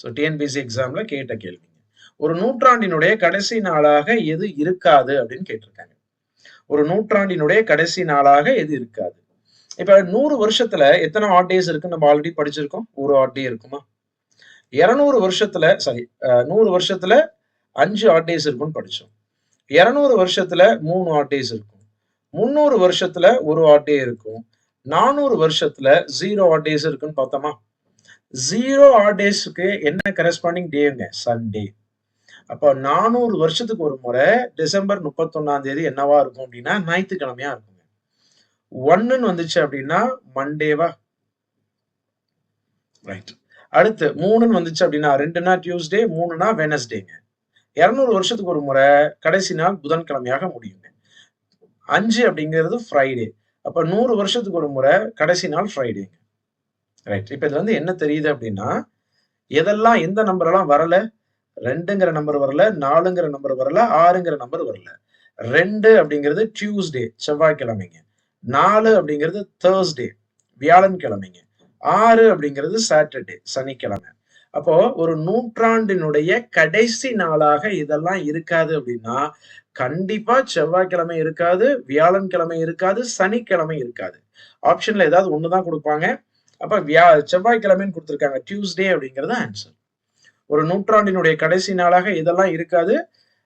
So TNPSC எக்ஸாம்ல கேட்ட கேள்விங்க. ஒரு நூற்றாண்டினுடைய கடைசி நாளாக எது இருக்காது அப்படின்னு கேட்டிருக்காங்க. ஒரு நூற்றாண்டினுடைய கடைசி நாளாக எது இருக்காது. இப்ப நூறு வருஷத்துல எத்தனை ஆட் டேஸ் இருக்குன்னு நம்ம ஆல்ரெடி படிச்சிருக்கோம்? ஒரு ஆட் டே இருக்குமா? இருநூறு வருஷத்துல சாரி நூறு வருஷத்துல அஞ்சு ஆட் டேஸ் இருக்கும்னு படிச்சோம். இருநூறு வருஷத்துல மூணு ஆட் டேஸ் இருக்கும். முந்நூறு வருஷத்துல ஒரு ஆட் டே இருக்கும். நானூறு வருஷத்துல ஜீரோ ஆட் டேஸ் இருக்குன்னு பார்த்தோமா? ஜீரோ ஆட் டேஸ்க்கு என்ன கரஸ்பாண்டிங் டேங்க சண்டே அப்போ நானூறு வருஷத்துக்கு ஒரு முறை டிசம்பர் முப்பத்தொன்னாம் தேதி என்னவா இருக்கும் அப்படின்னா ஞாயிற்றுக்கிழமையா இருக்குங்க. ஒன்னுன்னு வந்துச்சு அப்படின்னா மண்டேவா? ரைட் அடுத்து மூணுன்னு வந்துச்சு அப்படின்னா ரெண்டுனா டியூஸ்டே மூணுனா வெனஸ்டேங்க இரநூறு வருஷத்துக்கு ஒரு முறை கடைசி நாள் புதன்கிழமையாக முடியுங்க. அஞ்சு அப்படிங்கிறது ஃப்ரைடே அப்போ நூறு வருஷத்துக்கு ஒரு முறை கடைசி நாள் ஃப்ரைடேங்க ரைட் இப்போ இதுல வந்து என்ன தெரியுது அப்படின்னா எதெல்லாம் எந்த நம்பரெல்லாம் வரல? ரெண்டுங்கிற நம்பர் வரல நாலுங்கிற நம்பர் வரல ஆறுங்கிற நம்பர் வரல. ரெண்டு அப்படிங்கிறது டியூஸ்டே செவ்வாய்க்கிழமைங்க. நாலு அப்படிங்கிறது தேர்ஸ்டே வியாழன்கிழமைங்க. ஆறு அப்படிங்கிறது சாட்டர்டே சனிக்கிழமை. அப்போ ஒரு நூற்றாண்டினுடைய கடைசி நாளாக இதெல்லாம் இருக்காது அப்படின்னா கண்டிப்பா செவ்வாய்க்கிழமை இருக்காது வியாழன்கிழமை இருக்காது சனிக்கிழமை இருக்காது. ஆப்ஷன்ல ஏதாவது ஒண்ணுதான் கொடுப்பாங்க. அப்ப வியா செவ்வாய்க்கிழமைன்னு கொடுத்துருக்காங்க. டியூஸ்டே அப்படிங்கிறது ஆன்சர் ஒரு நூற்றாண்டினுடைய கடைசி நாளாக இதெல்லாம் இருக்காது.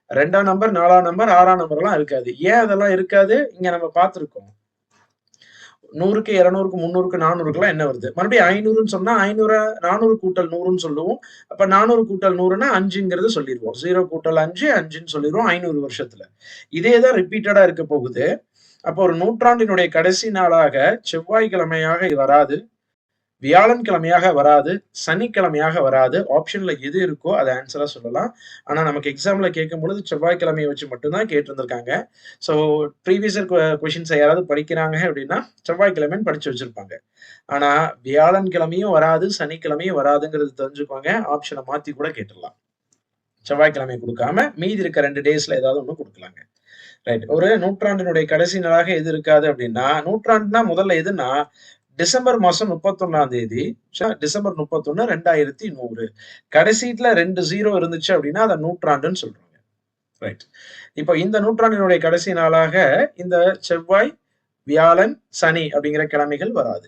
ரெண்டாம் நம்பர் நாலாம் நம்பர் ஆறாம் நம்பர் எல்லாம் இருக்காது. ஏன் அதெல்லாம் இருக்காது? இங்க நம்ம பார்த்துருக்கோம். நூறுக்கு இரநூறுக்கு முந்நூறுக்கு நானூறுக்குலாம் என்ன வருது? மறுபடியும் ஐநூறுன்னு சொன்னா ஐநூறு நானூறு கூட்டல் நூறுன்னு சொல்லுவோம். அப்ப நானூறு கூட்டல் நூறுனா அஞ்சுங்கிறது சொல்லிடுவோம். ஜீரோ கூட்டல் அஞ்சு அஞ்சுன்னு சொல்லிடுவோம் ஐநூறு வருஷத்துல. இதே தான் ரிப்பீட்டடா இருக்க போகுது. அப்போ ஒரு நூற்றாண்டினுடைய கடைசி நாளாக செவ்வாய்க்கிழமையாக வராது. வியாழன்கிழமையாக வராது சனிக்கிழமையாக வராது. ஆப்ஷன்ல எது இருக்கோ அதை ஆன்சரா சொல்லலாம். ஆனா நமக்கு எக்ஸாம்ல கேட்கும் பொழுது செவ்வாய்க்கிழமையை வச்சு மட்டும்தான் கேட்டிருந்திருக்காங்க. ஸோ ப்ரீவியஸ் கொஷின்ஸை யாராவது படிக்கிறாங்க அப்படின்னா செவ்வாய்க்கிழமைன்னு படிச்சு வச்சிருப்பாங்க. ஆனா வியாழன்கிழமையும் வராது சனிக்கிழமையும் வராதுங்கிறது தெரிஞ்சுக்கோங்க. ஆப்ஷனை மாத்தி கூட கேட்டுடலாம். செவ்வாய்க்கிழமை கொடுக்காம மீதி இருக்க ரெண்டு டேஸ்ல ஏதாவது ஒன்று கொடுக்கலாங்க. ரைட் ஒரு நூற்றாண்டினுடைய கடைசி நாளாக எது இருக்காது அப்படின்னா நூற்றாண்டுனா முதல்ல எதுன்னா டிசம்பர் மாசம் முப்பத்தொன்னாம் தேதி டிசம்பர் முப்பத்தொன்னு ரெண்டாயிரத்தி நூறு. கடைசீட்ல ரெண்டு ஜீரோ இருந்துச்சு அப்படின்னா அதை நூற்றாண்டுன்னு சொல்றாங்க. ரைட் இப்போ இந்த நூற்றாண்டினுடைய கடைசி நாளாக இந்த செவ்வாய் வியாழன் சனி அப்படிங்கிற கிழமைகள் வராது.